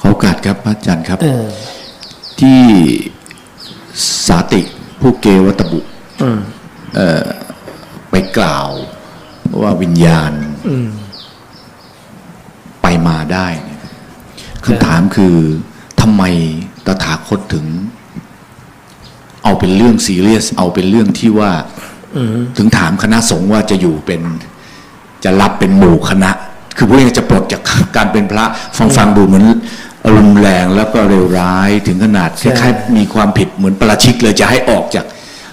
ขอโอกาสครับพระอาจารย์ครับเออที่สาติผู้เกวัตบุอืมไปกล่าวว่าวิญญาณอืมไปมาได้เนี่ยคำถามคือทำไมตถาคตถึง เอาเป็นเรื่องซีเรียส เอาเป็นเรื่องที่ว่าอืมถึงถามคณะสงฆ์ว่าจะอยู่เป็นจะรับเป็นหมู่คณะ คือพวกนี้จะปลดจากการเป็นพระ ฟังฟังดูเหมือน รุนแรงแล้วก็เร็วร้ายถึงขนาดคใช่ล้ายๆมีความผิดเหมือนประชิกเลยจะให้ออกจาก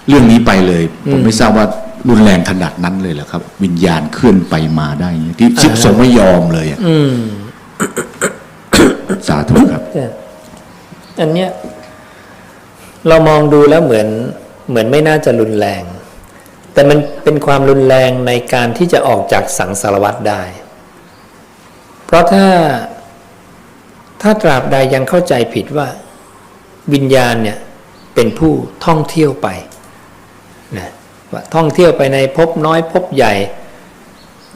เรื่องนี้ไปเลย ผมไม่ทราบว่ารุนแรงขนาดนั้นเลยเหรอครับ วิญญาณเคลื่อนไปมาได้อย่างเงี้ยที่ชิบสงฆ์ไม่ยอมเลยอะอืมสาธุครับเนี่ยอันเนี้ยเรามองดูแล้วเหมือนเหมือนไม่น่าจะรุนแรง แต่มันเป็นความรุนแรงในการที่จะออกจากสังสารวัฏได้ เพราะถ้า ถ้าตราบใดยังเข้าใจผิดว่า วิญญาณเนี่ยเป็นผู้ท่องเที่ยวไปนะว่าท่องเที่ยวไปในภพน้อยภพใหญ่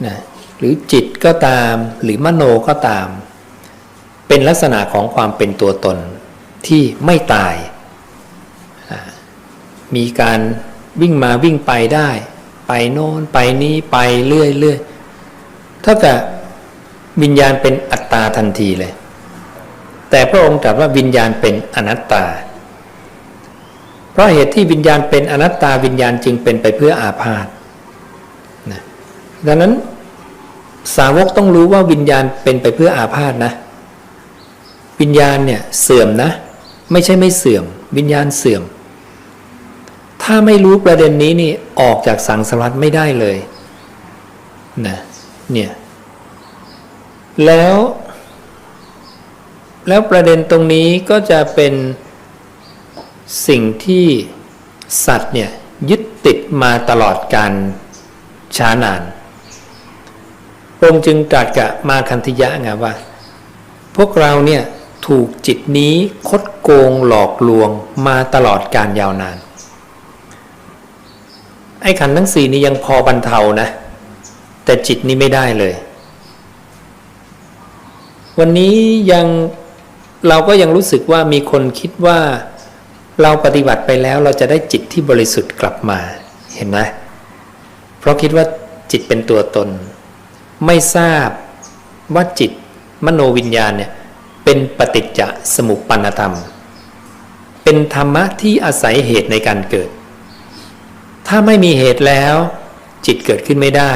นะหรือจิตก็ตามหรือมโนก็ตาม เป็นลักษณะของความเป็นตัวตนที่ไม่ตาย มีการวิ่งมาวิ่งไปได้ ไปโน่นไปนี้ไปเรื่อยเรื่อยเท่ากับวิญญาณเป็นอัตตาทันทีเลย แต่พระองค์ตรัสว่าวิญญาณเป็นอนัตตา เพราะเหตุที่วิญญาณเป็นอนัตตาวิญญาณจึงเป็นไปเพื่ออาพาธนะดังนั้นสาวกต้องรู้ว่าวิญญาณเป็นไปเพื่ออาพาธนะ วิญญาณเนี่ยเสื่อมนะ ไม่ใช่ไม่เสื่อม วิญญาณเสื่อม ถ้าไม่รู้ประเด็นนี้นี่ออกจากสังสารวัฏไม่ได้เลยนะเนี่ยแล้ว แล้วประเด็นตรงนี้ก็จะเป็นสิ่งที่สัตว์เนี่ยยึดติดมาตลอดการช้านานพระองค์จึงตรัสกับมาคันธิยะไงว่า พวกเราเนี่ยถูกจิตนี้คดโกงหลอกลวงมาตลอดการยาวนาน ไอ้ขันทั้งสี่นี้ยังพอบรรเทานะ แต่จิตนี้ไม่ได้เลย วันนี้ยัง เราก็ยังรู้สึกว่ามีคนคิดว่าเราปฏิบัติไปแล้วเราจะได้จิตที่บริสุทธิ์กลับมาเห็นไหมเพราะคิดว่าจิตเป็นตัวตน ไม่ทราบว่าจิตมโนวิญญาณเนี่ยเป็นปฏิจจสมุปปนธรรม เป็นธรรมะที่อาศัยเหตุในการเกิด ถ้าไม่มีเหตุแล้ว จิตเกิดขึ้นไม่ได้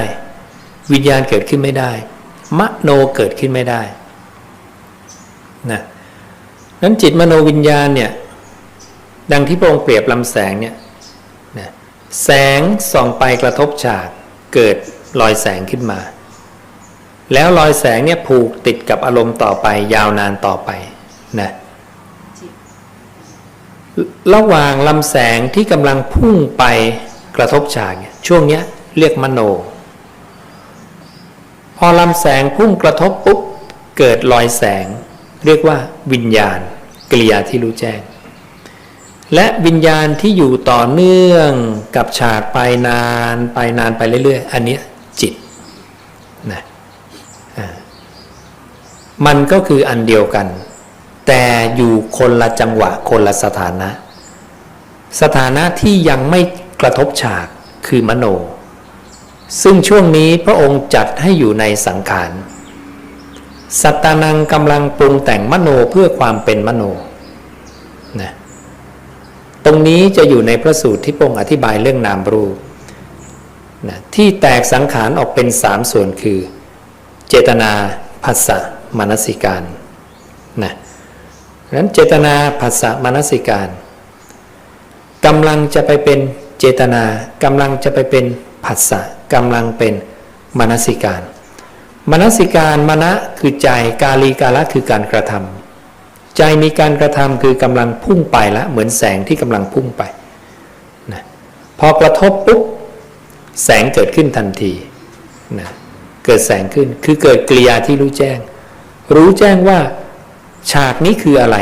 วิญญาณเกิดขึ้นไม่ได้ มโนเกิดขึ้นไม่ได้นะ นั้นจิตมโนวิญญาณเนี่ยดังที่พระองค์เปรียบลำแสงเนี่ยนะแสงส่องไปกระทบฉากเกิดรอยแสงขึ้นมา แล้วรอยแสงเนี่ยผูกติดกับอารมณ์ต่อไป ยาวนานต่อไปนะระหว่างลำแสงที่กำลังพุ่งไปกระทบฉากช่วงเนี้ยเรียกมโน พอลำแสงพุ่งกระทบปุ๊บเกิดรอยแสง เรียกว่าวิญญาณ กิริยาที่รู้แจ้ง และวิญญาณที่อยู่ต่อเนื่องกับฉากไปนานไปนานไปเรื่อยๆ อันนี้จิตนะอ่ามันก็คืออันเดียวกัน แต่อยู่คนละจังหวะคนละสถานะ สถานะที่ยังไม่กระทบฉากคือมโน ซึ่งช่วงนี้พระองค์จัดให้อยู่ในสังขาร สัตตานังกำลังปรุงแต่งมโนเพื่อความเป็นมโนนะตรงนี้จะอยู่ในพระสูตรที่พงค์อธิบายเรื่องนามรูปนะที่แตกสังขารออกเป็นสามส่วนคือ เจตนาภาษะมนสิการนะนั้นเจตนาภาษะมนสิการกำลังจะไปเป็นเจตนากำลังจะไปเป็นผัสสะกำลังเป็นมนสิการ มนสิการมณะคือใจกาลีกาละคือการกระทำใจมีการกระทำคือกำลังพุ่งไปละเหมือนแสงที่กำลังพุ่งไปนะพอกระทบปุ๊บแสงเกิดขึ้นทันทีนะเกิดแสงขึ้นคือเกิดกริยาที่รู้แจ้ง รู้แจ้งว่าฉากนี้คืออะไร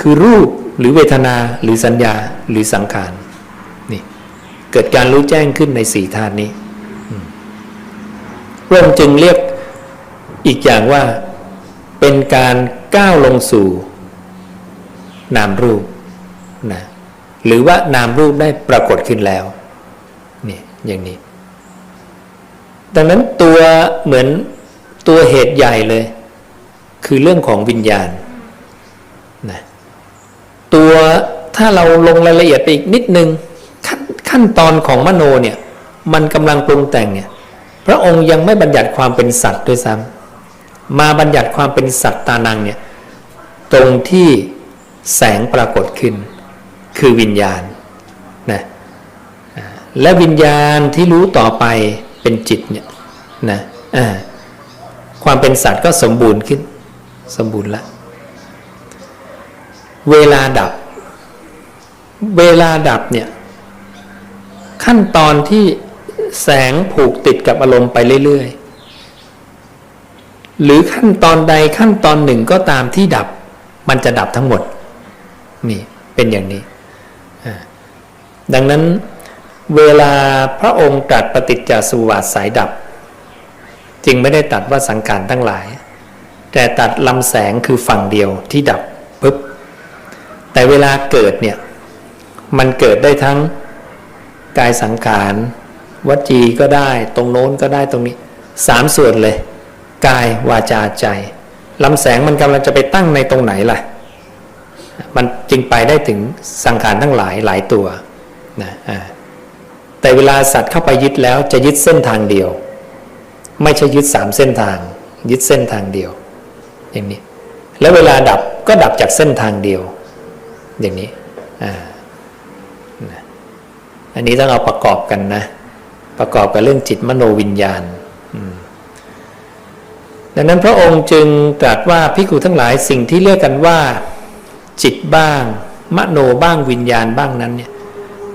คือรูปหรือเวทนาหรือสัญญาหรือสังขารนี่เกิดการรู้แจ้งขึ้นในสี่ธาตุนี้ พระองค์จึงเรียกอีกอย่างว่าเป็นการก้าวลงสู่ นามรูปนะหรือว่านามรูปได้ปรากฏขึ้นแล้วนี่อย่างนี้ ดังนั้นตัวเหมือนตัวเหตุใหญ่เลย คือเรื่องของวิญญาณนะตัวถ้าเราลงรายละเอียดไปอีกนิดนึง ขั้นขั้นตอนของมโนเนี่ย มันกำลังปรุงแต่งเนี่ย พระองค์ยังไม่บัญญัติความเป็นสัตว์ด้วยซ้ำมาบัญญัติความเป็นสัตว์ตานังเนี่ยตรงที่แสงปรากฏขึ้น คือวิญญาณนะและวิญญาณที่รู้ต่อไปเป็นจิตเนี่ยนะความเป็นสัตว์ก็สมบูรณ์ขึ้น สมบูรณ์ละ เวลาดับ เวลาดับเนี่ยขั้นตอนที่ แสงผูกติดกับอารมณ์ไปเรื่อยๆ หรือขั้นตอนใดขั้นตอนหนึ่งก็ตามที่ดับ มันจะดับทั้งหมด นี่เป็นอย่างนี้ ดังนั้นเวลาพระองค์ตรัสปฏิจจสมุปบาทสายดับ จึงไม่ได้ตัดว่าสังขารทั้งหลาย แต่ตัดลำแสงคือฝั่งเดียวที่ดับปุ๊บแต่เวลาเกิดเนี่ย มันเกิดได้ทั้งกายสังขาร วัจีก็ได้ตรงโน้นก็ได้ตรงนี้สามส่วนเลย กายวาจาใจลำแสงมันกำลังจะไปตั้งในตรงไหนล่ะ มันจึงไปได้ถึงสังขารทั้งหลายหลายตัวนะแต่เวลาสัตว์เข้าไปยึดแล้วจะยึดเส้นทางเดียว ไม่ใช่ยึดสามเส้นทาง ยึดเส้นทางเดียว อย่างนี้ แล้วเวลาดับก็ดับจากเส้นทางเดียว อย่างนี้อ่านะอันนี้ต้องเอาประกอบกันนะ ประกอบกับเรื่องจิตมโนวิญญาณดังนั้นพระองค์จึงตรัสว่าพิกุทั้งหลายสิ่งที่เรียกกันว่า จิตบ้าง มโนบ้างวิญญาณบ้างนั้นเนี่ย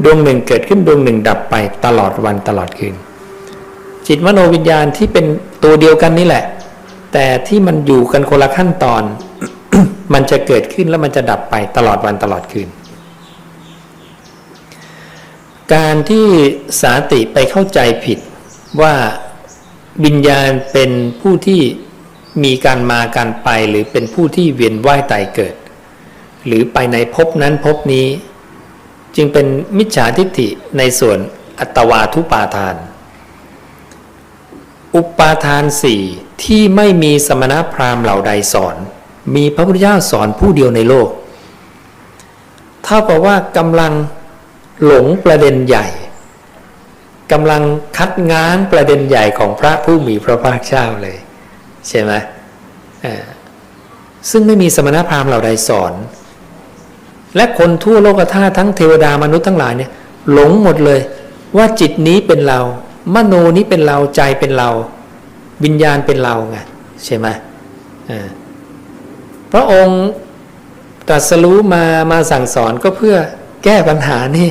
ดวงหนึ่งเกิดขึ้นดวงหนึ่งดับไปตลอดวันตลอดคืน จิตมโนวิญญาณที่เป็นตัวเดียวกันนี่แหละ แต่ที่มันอยู่กันคนละขั้นตอน มันจะเกิดขึ้นแล้วมันจะดับไปตลอดวันตลอดคืน การที่สาติไปเข้าใจผิดว่าวิญญาณเป็นผู้ที่มีการมาการไปหรือเป็นผู้ที่เวียนว่ายตายเกิด หรือไปในภพนั้นภพนี้ จึงเป็นมิจฉาทิฏฐิในส่วนอัตวาทุปาทาน อุปาทานสี่ที่ไม่มีสมณพราหมณ์เหล่าใดสอน มีพระพุทธเจ้าสอนผู้เดียวในโลก เท่ากับว่ากำลัง หลงประเด็นใหญ่กำลังคัดง้างประเด็นใหญ่ของพระผู้มีพระภาคเจ้าเลย ใช่ไหมอ่าซึ่งไม่มีสมณพราหมณ์เหล่าใดสอน และคนทั่วโลกธาตุทั้งเทวดามนุษย์ทั้งหลายเนี่ยหลงหมดเลย ว่าจิตนี้เป็นเรา มโนนี้เป็นเราใจเป็นเรา วิญญาณเป็นเราไงใช่ไหมอ่าพระองค์ตรัสรู้มามาสั่งสอนก็เพื่อแก้ปัญหานี่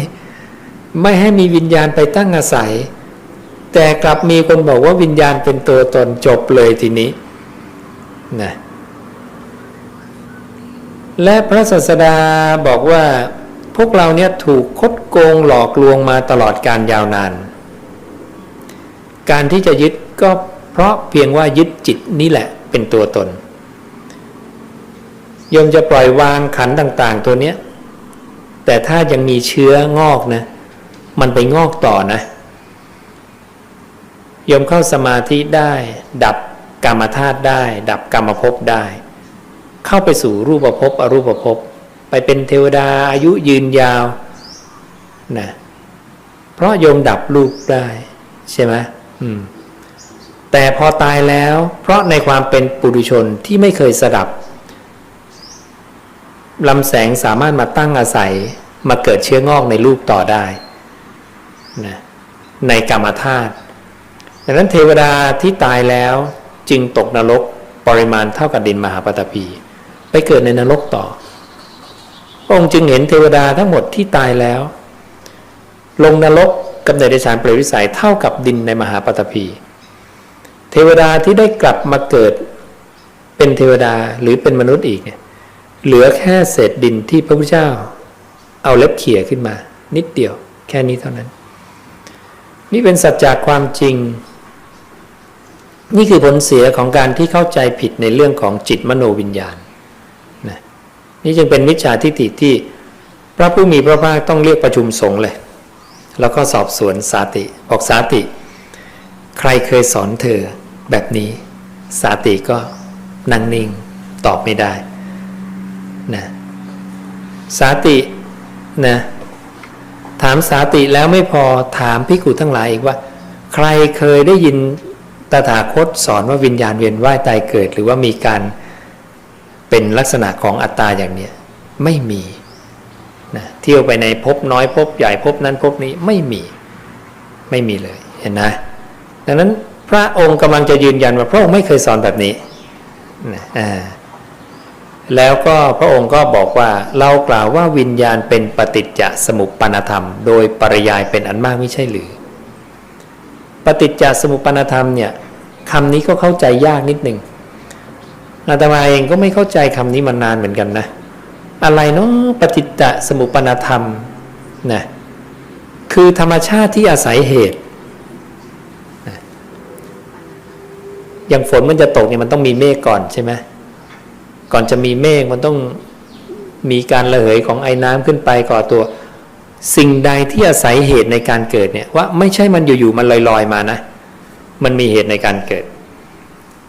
ไม่ให้มีวิญญาณไปตั้งอาศัย แต่กลับมีคนบอกว่าวิญญาณเป็นตัวตนจบเลยทีนี้นะและพระศาสดาบอกว่าพวกเราเนี่ยถูกคดโกงหลอกลวงมาตลอดการยาวนาน การที่จะยึดก็เพราะเพียงว่ายึดจิตนี่แหละเป็นตัวตนยมจะปล่อยวางขันต่าง ๆ ตัวเนี้ยแต่ถ้ายังมีเชื้องอกนะ มันไปงอกต่อนะโยมเข้าสมาธิได้ ดับกรรมธาตุได้ ดับกรรมภพได้ เข้าไปสู่รูปภพอรูปภพไปเป็นเทวดาอายุยืนยาวนะเพราะโยมดับรูปได้ ใช่ไหมอืมแต่พอตายแล้ว เพราะในความเป็นปุถุชนที่ไม่เคยสดับลำแสงสามารถมาตั้งอาศัยมาเกิดเชื้องอกในรูปต่อได้ นะในกรรมธาตุดังนั้นเทวดาที่ตายแล้วจึงตกนรกปริมาณเท่ากับดินมหาปฐพี ไปเกิดในนรกต่อ องค์จึงเห็นเทวดาทั้งหมดที่ตายแล้ว ลงนรกกับในเดชานเปรตวิสัยเท่ากับดินในมหาปฐพี เทวดาที่ได้กลับมาเกิดเป็นเทวดาหรือเป็นมนุษย์อีกเนี่ยเหลือแค่เศษดินที่พระพุทธเจ้า เอาเล็บเขี่ยขึ้นมา นิดเดียวแค่นี้เท่านั้น นี่เป็นสัจจาความจริง นี่คือผลเสียของการที่เข้าใจผิดในเรื่องของจิตมโนวิญญาณนี่จึงเป็นมิจฉาทิฏฐิที่พระผู้มีพระภาคต้องเรียกประชุมสงฆ์เลย แล้วก็สอบสวนสาติบอกสาติ ใครเคยสอนเธอแบบนี้ สาติก็นั่งนิ่งตอบไม่ได้นะสาตินะ ถามสาติแล้วไม่พอถามพิกุทั้งหลายอีกว่า ใครเคยได้ยินตถาคตสอนว่าวิญญาณเวียนว่ายตายเกิด หรือว่ามีการเป็นลักษณะของอัตตาอย่างเนี้ยไม่มีนะเที่ยวไปในภพน้อยภพใหญ่ภพนั้นภพนี้ไม่มีไม่มีเลยเห็นนะดังนั้นพระองค์กำลังจะยืนยันว่าพระองค์ไม่เคยสอนแบบนี้นะอ่า แล้วก็พระองค์ก็บอกว่าเรากล่าวว่าวิญญาณเป็นปฏิจจสมุปปนธรรม โดยปริยายเป็นอันมากไม่ใช่หรือ ปฏิจจสมุปปนธรรมเนี่ยคำนี้ก็เข้าใจยากนิดหนึ่งอาตมาเองก็ไม่เข้าใจคำนี้มานานเหมือนกันนะ อะไรเนาะปฏิจจสมุปปนธรรมนะคือธรรมชาติที่อาศัยเหตุอย่างฝนมันจะตกเนี่ยมันต้องมีเมฆก่อนใช่ไหม ก่อนจะมีเมฆมันต้องมีการระเหยของไอ้น้ำขึ้นไปก่อตัว สิ่งใดที่อาศัยเหตุในการเกิดเนี่ยว่าไม่ใช่มันอยู่ๆมันลอยๆมานะ มันมีเหตุในการเกิด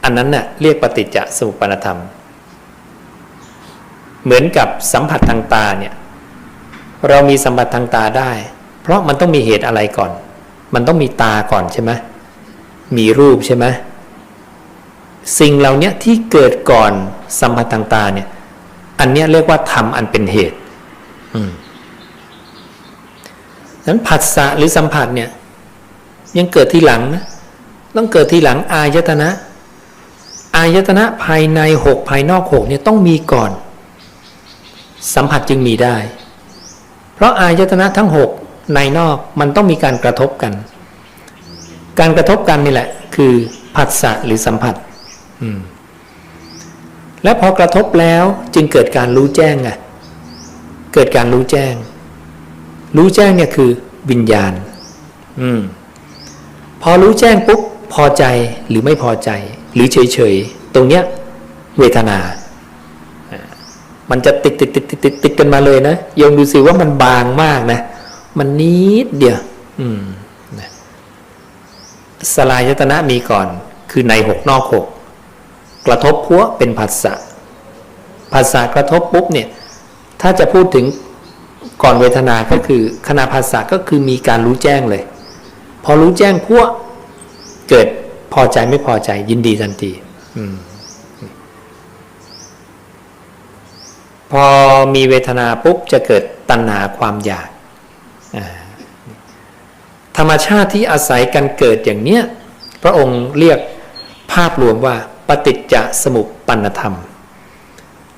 อันนั้นน่ะเรียกปฏิจจสมุปปนธรรม เหมือนกับสัมผัสทางตาเนี่ยเรามีสัมผัสทางตาได้ เพราะมันต้องมีเหตุอะไรก่อน มันต้องมีตาก่อนใช่ไหมมีรูปใช่ไหม สิ่งเหล่านี้ที่เกิดก่อนสัมผัสทางตาเนี่ย อันนี้เรียกว่าธรรมอันเป็นเหตุอืมนั้นผัสสะหรือสัมผัสเนี่ย ยังเกิดที่หลังนะ ต้องเกิดที่หลังอายตนะ อายตนะภายในหกภายนอกหกเนี่ยต้องมีก่อน สัมผัสจึงมีได้ เพราะอายตนะทั้งหกในนอกมันต้องมีการกระทบกัน การกระทบกันนี่แหละ คือผัสสะหรือสัมผัส และพอกระทบแล้วจึงเกิดการรู้แจ้งไงเกิดการรู้แจ้ง รู้แจ้งเนี่ยคือวิญญาณ อืม พอรู้แจ้งปุ๊บพอใจหรือไม่พอใจ หรือเฉยๆตรงเนี้ย เวทนาอ่ามันจะติดติดติดติดติดติดกันมาเลยนะยงดูสิว่ามันบางมากนะ มันนิดเดียว อืมสลายยตนะมีก่อน คือในหกนอกหก กระทบพัวเป็นผัสสะผัสสะกระทบปุ๊บเนี่ยถ้าจะพูดถึงก่อนเวทนาก็คือขณะผัสสะก็คือมีการรู้แจ้งเลย พอรู้แจ้งพัวเกิดพอใจไม่พอใจยินดีทันทีอพอมีเวทนาปุ๊บจะเกิดตัณหาความอยากธรรมชาติที่อาศัยกันเกิดอย่างเนี้ยพระองค์เรียกภาพรวมว่า ฏิจจสมุปปนธรรม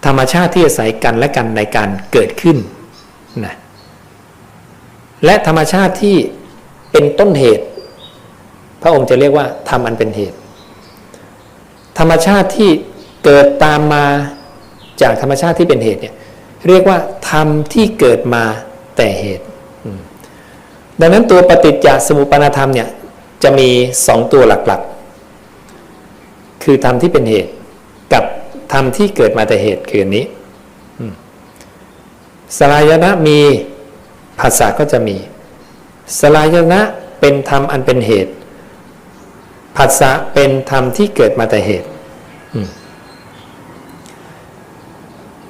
ธรรมชาติที่อาศัยกันและกันในการเกิดขึ้นนะและธรรมชาติที่เป็นต้นเหตุ พระองค์จะเรียกว่าธรรมอันเป็นเหตุ ธรรมชาติที่เกิดตามมาจากธรรมชาติที่เป็นเหตุเนี่ยเรียกว่าธรรมที่เกิดมาแต่เหตุ ดังนั้นตัวปฏิจจสมุปปนธรรมเนี่ยจะมีสองตัวหลักๆ คือธรรมที่เป็นเหตุ กับธรรมที่เกิดมาแต่เหตุคืออันนี้สลายนะมีภาษาก็จะมี สลายนะเป็นธรรมอันเป็นเหตุผัสสะเป็นธรรมที่เกิดมาแต่เหตุ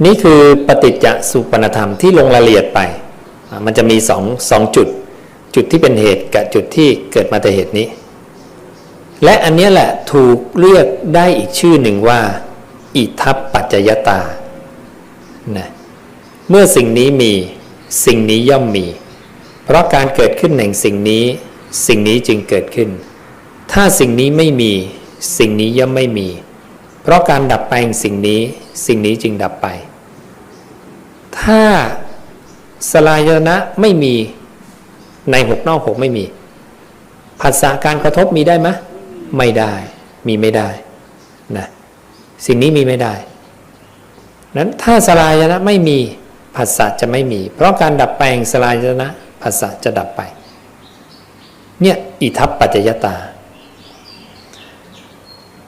นี่คือปฏิจจสุปนธรรมที่ลงรายละเอียดไป มันจะมีสองสองจุด จุดที่เป็นเหตุกับจุดที่เกิดมาแต่เหตุนี้ และอันนี้แหละถูกเรียกได้อีกชื่อหนึ่งว่า อิทัปปัจจยตานะเมื่อสิ่งนี้มีสิ่งนี้ย่อมมี เพราะการเกิดขึ้นแห่งสิ่งนี้ สิ่งนี้จึงเกิดขึ้น ถ้าสิ่งนี้ไม่มี สิ่งนี้ย่อมไม่มี เพราะการดับไปแห่งสิ่งนี้ สิ่งนี้จึงดับไป ถ้าสลายนะไม่มีในหกนอกหกไม่มีผัสสะการกระทบมีได้ไหม ไม่ได้ มีไม่ได้นะสิ่งนี้มีไม่ได้ นั้นถ้าสลายนะไม่มีผัสสะจะไม่มี เพราะการดับไปแห่งสลายนะผัสสะจะดับไป เนี่ยอิทัปปัจจยตา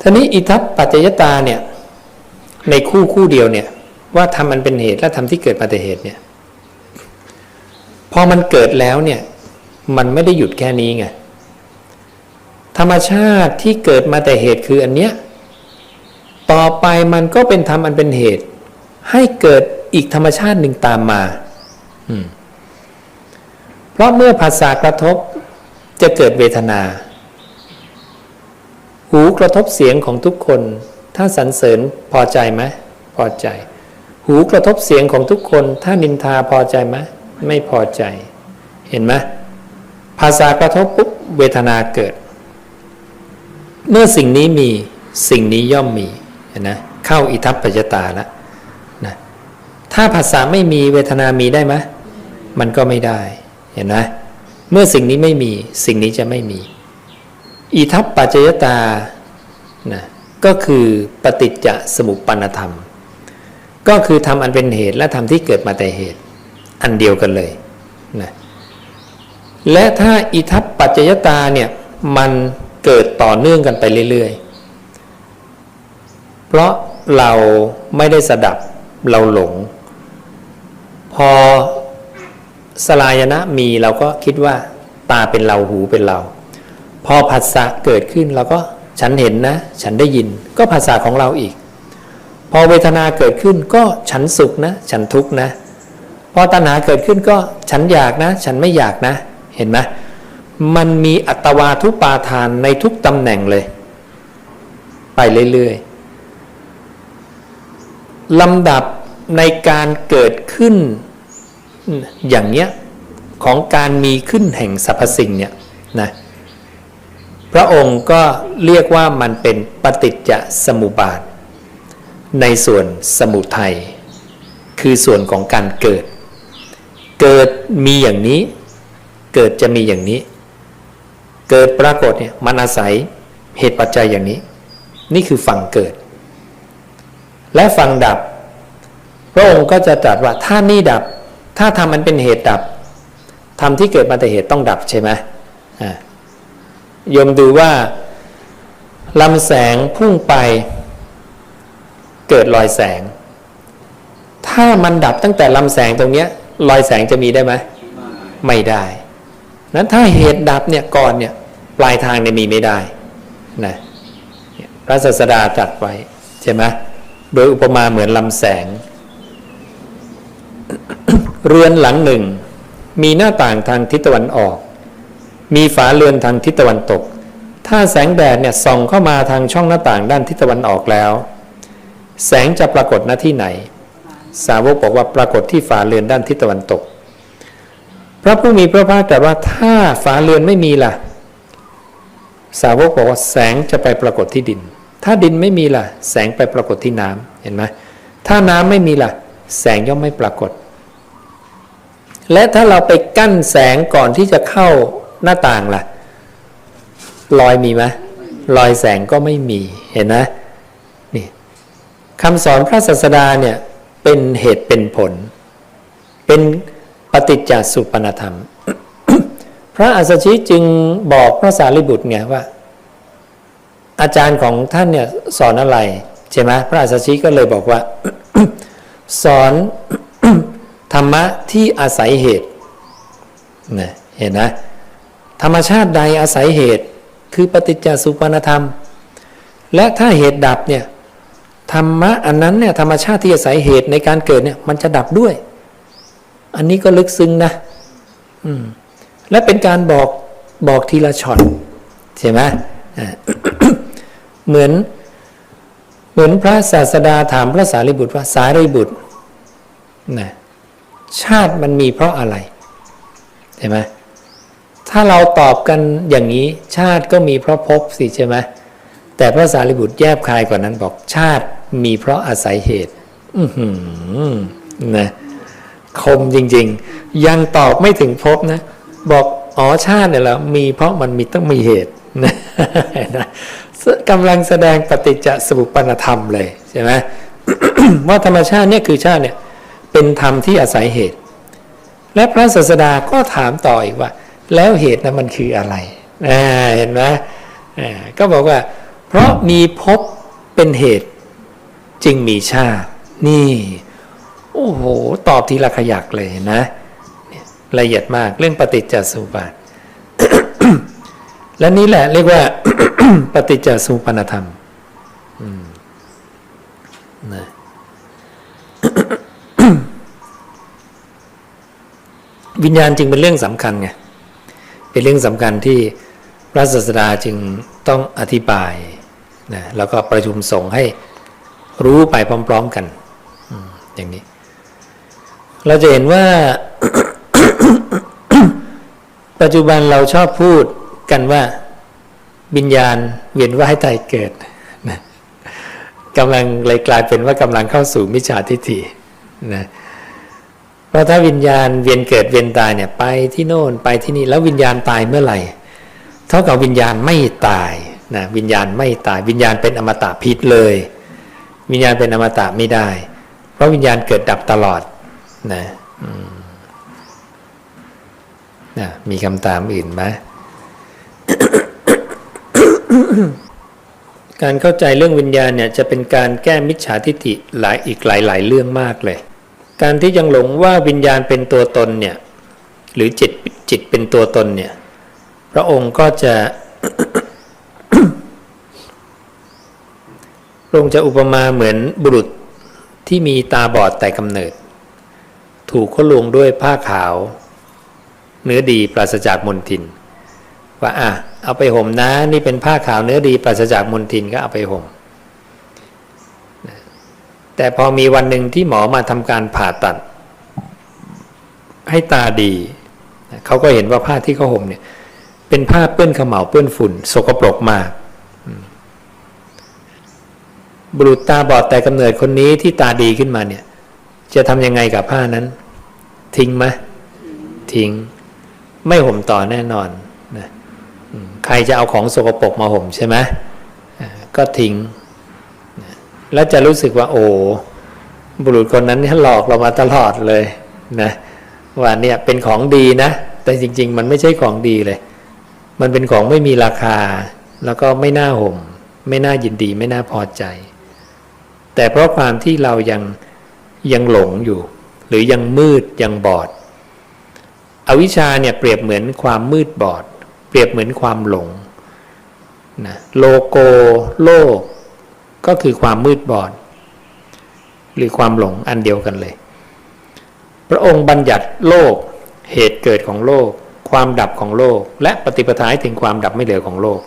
ทีนี้อิทัปปัจจยตาเนี่ยในคู่คู่เดียวเนี่ยว่าทำมันเป็นเหตุและทำที่เกิดมาแต่เหตุเนี่ยพอมันเกิดแล้วเนี่ยมันไม่ได้หยุดแค่นี้ไง ธรรมชาติที่เกิดมาแต่เหตุคืออันเนี้ยต่อไปมันก็เป็นธรรมอันเป็นเหตุ ให้เกิดอีกธรรมชาติหนึ่งตามมาอืมเพราะเมื่อภาษากระทบจะเกิดเวทนา หูกระทบเสียงของทุกคน ถ้าสรรเสริญพอใจไหมพอใจ หูกระทบเสียงของทุกคน ถ้านินทาพอใจไหมไม่พอใจ เห็นไหมภาษากระทบปุ๊บเวทนาเกิด เมื่อสิ่งนี้มีสิ่งนี้ย่อมมีเห็นนะเข้าอิทัปปัจจตาแล้วนะถ้าภาษาไม่มีเวทนามีได้ไหมมันก็ไม่ได้เห็นไหมเมื่อสิ่งนี้ไม่มีสิ่งนี้จะไม่มี อิทัปปัจจยตานะก็คือปฏิจจสมุปปนธรรม ก็คือทำอันเป็นเหตุและทำที่เกิดมาแต่เหตุ อันเดียวกันเลยนะและถ้าอิทัปปัจจยตาเนี่ยมัน เกิดต่อเนื่องกันไปเรื่อยๆ เพราะเราไม่ได้สดับเราหลง พอสลายนะมีเราก็คิดว่าตาเป็นเราหูเป็นเรา พอผัสสะเกิดขึ้นเราก็ฉันเห็นนะ ฉันได้ยินก็ภาษาของเราอีก พอเวทนาเกิดขึ้นก็ฉันสุขนะ ฉันทุกข์นะ พอตัณหาเกิดขึ้นก็ฉันอยากนะ ฉันไม่อยากนะ เห็นไหม มันมีอัตวาทุปาทานในทุกตำแหน่งเลย ไปเรื่อยๆลำดับในการเกิดขึ้นอย่างเนี้ยของการมีขึ้นแห่งสรรพสิ่งเนี่ยนะพระองค์ก็เรียกว่ามันเป็นปฏิจจสมุปบาท ในส่วนสมุทัยคือส่วนของการเกิด เกิดมีอย่างนี้ เกิดจะมีอย่างนี้ เกิดปรากฏเนี่ยมันอาศัยเหตุปัจจัยอย่างนี้ นี่คือฝั่งเกิด และฝั่งดับ พระองค์ก็จะตรัสว่าถ้านี่ดับ ถ้าทำมันเป็นเหตุดับทำที่เกิดมาแต่เหตุต้องดับใช่ไหมยมดูว่าลำแสงพุ่งไป เกิดรอยแสง ถ้ามันดับตั้งแต่ลำแสงตรงเนี้ยรอยแสงจะมีได้ไหมไม่ได้ นั้นถ้าเหตุดับเนี่ยก่อนเนี่ยปลายทางเนี่ยมีไม่ได้นะพระศาสดาตรัสไว้ใช่ไหมโดยอุปมาเหมือนลำแสง เรือนหลังหนึ่ง มีหน้าต่างทางทิศตะวันออก มีฝาเรือนทางทิศตะวันตก ถ้าแสงแดดเนี่ยส่องเข้ามาทางช่องหน้าต่างด้านทิศตะวันออกแล้ว แสงจะปรากฏหน้าที่ไหน สาวกบอกว่าปรากฏที่ฝาเรือนด้านทิศตะวันตก พระผู้มีพระภาคตรัสว่าถ้าฝาเรือนไม่มีล่ะ สาวกบอกว่าแสงจะไปปรากฏที่ดิน ถ้าดินไม่มีล่ะ แสงไปปรากฏที่น้ำเห็นไหมถ้าน้ำไม่มีล่ะ แสงย่อมไม่ปรากฏ และถ้าเราไปกั้นแสงก่อนที่จะเข้าหน้าต่างล่ะรอยมีไหมรอยแสงก็ไม่มีเห็นนะนี่คำสอนพระศาสดาเนี่ยเป็นเหตุเป็นผล เป็น ปฏิจจสุปนธรรม พระอัสสชิจึงบอกพระสารีบุตรไงว่า อาจารย์ของท่านเนี่ยสอนอะไรใช่ไหมพระอัสสชิก็เลยบอกว่า สอนธรรมะที่อาศัยเหตุนะเห็นนะธรรมชาติใดอาศัยเหตุคือปฏิจจสุปนธรรม และถ้าเหตุดับเนี่ยธรรมะอันนั้นเนี่ยธรรมชาติที่อาศัยเหตุในการเกิดเนี่ยมันจะดับด้วย อันนี้ก็ลึกซึ้งนะ อืม และเป็นการบอกบอกทีละช็อตใช่ไหมเหมือน เหมือนพระศาสดาถามพระสารีบุตรว่าสารีบุตรนะชาติมันมีเพราะอะไรใช่ไหมถ้าเราตอบกันอย่างนี้ชาติก็มีเพราะภพสิใช่ไหมแต่พระสารีบุตรแยบคายกว่านั้นบอกชาติมีเพราะอาศัยเหตุ อืนะ คมจริง ๆ ยังตอบไม่ถึงภพนะ บอกอ๋อชาติเนี่ยแหละมีเพราะมันมีต้องมีเหตุนะกำลังแสดงปฏิจจสมุปปนธรรมเลยใช่ไหมว่าธรรมชาติเนี่ยคือชาติเนี่ยเป็นธรรมที่อาศัยเหตุ และพระศาสดาก็ถามต่ออีกว่า แล้วเหตุนั้นมันคืออะไรเห็นไหมก็บอกว่า เพราะมีภพเป็นเหตุจึงมีชาตินี่ โอ้โห ตอบทีละขยักเลยนะละเอียดมากเรื่องปฏิจจสุปบาท และนี่แหละเรียกว่า ปฏิจจสุปนธรรมนะวิญญาณจึงเป็นเรื่องสำคัญไง เป็นเรื่องสำคัญที่พระศาสดาจึงต้องอธิบายนะแล้วก็ประชุมสงฆ์ให้รู้ไปพร้อม ๆกันอย่างนี้ เราจะเห็นว่า ปัจจุบันเราชอบพูดกันว่าวิญญาณเวียนว่ายตายเกิดนะกำลังเลยกลายเป็นว่ากำลังเข้าสู่มิจฉาทิฏฐินะเพราะถ้าวิญญาณเวียนเกิดเวียนตายเนี่ยไปที่โน่นไปที่นี่แล้ววิญญาณตายเมื่อไหร่ เท่ากับวิญญาณไม่ตายนะวิญญาณไม่ตาย วิญญาณเป็นอมตะพิษเลย วิญญาณเป็นอมตะไม่ได้ เพราะวิญญาณเกิดดับตลอด นะนะมีคำถามอื่นไหมการเข้าใจเรื่องวิญญาณเนี่ยจะเป็นการแก้มิจฉาทิฏฐิหลายอีกหลาย ๆ เรื่องมากเลย การที่ยังหลงว่าวิญญาณเป็นตัวตนเนี่ย หรือจิตจิตเป็นตัวตนเนี่ย พระองค์ก็จะพระองค์จะอุปมาเหมือนบุรุษที่มีตาบอดแต่กำเนิด ถูกเขาลวงด้วยผ้าขาว เนื้อดีปราศจากมลทิน ว่าอะเอาไปห่มนะนี่เป็นผ้าขาวเนื้อดีปราศจากมลทินก็เอาไปห่มแต่พอมีวันหนึ่งที่หมอมาทำการผ่าตัด ให้ตาดีเขาก็เห็นว่าผ้าที่เขาห่มเนี่ย เป็นผ้าเปื้อนขมเหลาเปื้อนฝุ่น สกปรกมากบุรุษตาบอดแต่กำเนิดคนนี้ที่ตาดีขึ้นมาเนี่ย จะทำยังไงกับผ้านั้น ทิ้งไหมทิ้ง ไม่ห่มต่อแน่นอนนะใครจะเอาของสกปรกมาห่มใช่ไหมก็ทิ้ง แล้วจะรู้สึกว่า โอ้บุรุษคนนั้นนี่หลอกเรามาตลอดเลยนะว่าเนี่ยเป็นของดีนะ แต่จริง ๆ มันไม่ใช่ของดีเลย มันเป็นของไม่มีราคา แล้วก็ไม่น่าห่ม ไม่น่ายินดี ไม่น่าพอใจ แต่เพราะความที่เรายัง ยังหลงอยู่ หรือยังมืดยังบอด อวิชชาเนี่ยเปรียบเหมือนความมืดบอด เปรียบเหมือนความหลงนะโลโกโลก ก็คือความมืดบอด หรือความหลงอันเดียวกันเลย พระองค์บัญญัติโลก เหตุเกิดของโลก ความดับของโลก และปฏิปทาให้ถึงความดับไม่เหลือของโลก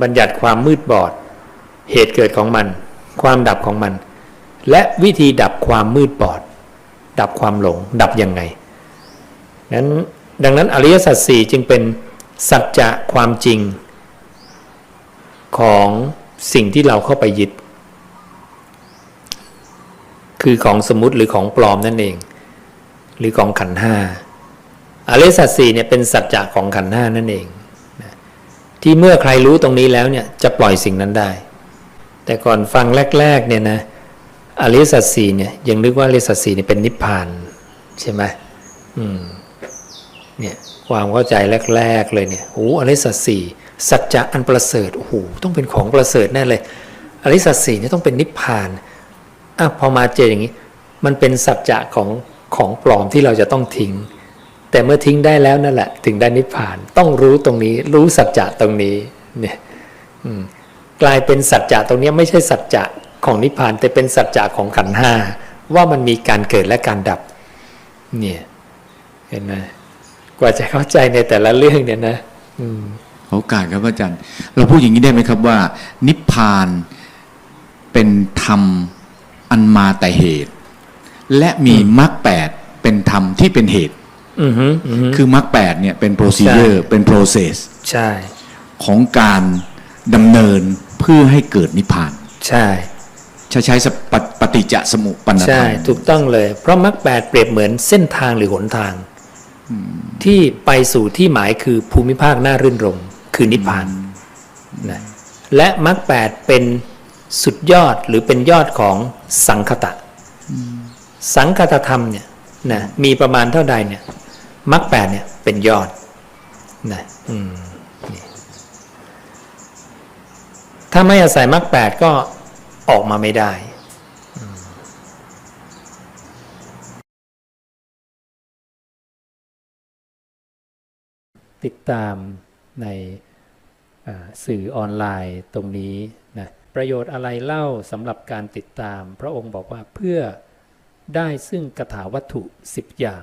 บัญญัติความมืดบอด เหตุเกิดของมัน ความดับของมัน และวิธีดับความมืดบอด ดับความหลง ดับยังไงนั้นดังนั้นอริยสัจสี่จึงเป็นสัจจะความจริง ของสิ่งที่เราเข้าไปยึด คือของสมมติหรือของปลอมนั่นเอง หรือของขันห้าอริยสัจสี่เนี่ยเป็นสัจจะของขันห้านั่นเองที่เมื่อใครรู้ตรงนี้แล้วเนี่ยจะปล่อยสิ่งนั้นได้ แต่ก่อนฟังแรกๆเนี่ยนะอริสัจสี่เนี่ยยังนึกว่าอริสัจสี่เนี่ยเป็นนิพพานใช่ไหมอืมเนี่ยความเข้าใจแรกๆเลยเนี่ยโอ้อริสัจสี่สัจจะอันประเสริฐโอ้โหต้องเป็นของประเสริฐแน่เลยอริสัจสี่เนี่ยต้องเป็นนิพพานอะพอมาเจออย่างนี้ มันเป็นสัจจะของของปลอมที่เราจะต้องทิ้ง แต่เมื่อทิ้งได้แล้วนั่นแหละ ถึงได้นิพพาน ต้องรู้ตรงนี้ รู้สัจจะตรงนี้ เนี่ย อืม กลายเป็นสัจจะตรงนี้ไม่ใช่สัจจะของนิพพานแต่เป็นสัจจะของขันธ์ห้าว่ามันมีการเกิดและการดับเนี่ยเห็นไหมกว่าจะเข้าใจในแต่ละเรื่องเนี่ยนะอืมขอโอกาสครับอาจารย์ เราพูดอย่างนี้ได้ไหมครับว่า นิพพานเป็นธรรมอันมาแต่เหตุ และมีมรรคแปดเป็นธรรมที่เป็นเหตุอือฮึอือฮึคือมรรคแปดเนี่ยเป็น procedure ใช่เป็น process ใช่ ของการดำเนิน เพื่อให้เกิดนิพพาน ใช่จะใช้สปปปฏิจจสมุปปนธรใช่รมถูกต้องเลย เพราะมรรคแปดเปรียบเหมือนเส้นทางหรือหนทาง ที่ไปสู่ที่หมายคือภูมิภาคหน้ารื่นรมย์คือนิพพานนะและมรรคแปดเป็นสุดยอดหรือเป็นยอดของสังคตะ สังคตธรรมเนี่ยนะมีประมาณเท่าใดเนี่ยมรรคแปดเนี่ยเป็นยอดนะอืม ถ้าไม่อาศัยมรรคแปดก็ออกมาไม่ได้ติดตามในสื่อออนไลน์ตรงนี้นะประโยชน์อะไรเล่าสำหรับการติดตาม พระองค์บอกว่าเพื่อได้ซึ่งกระถาวัตถุ 10 อย่าง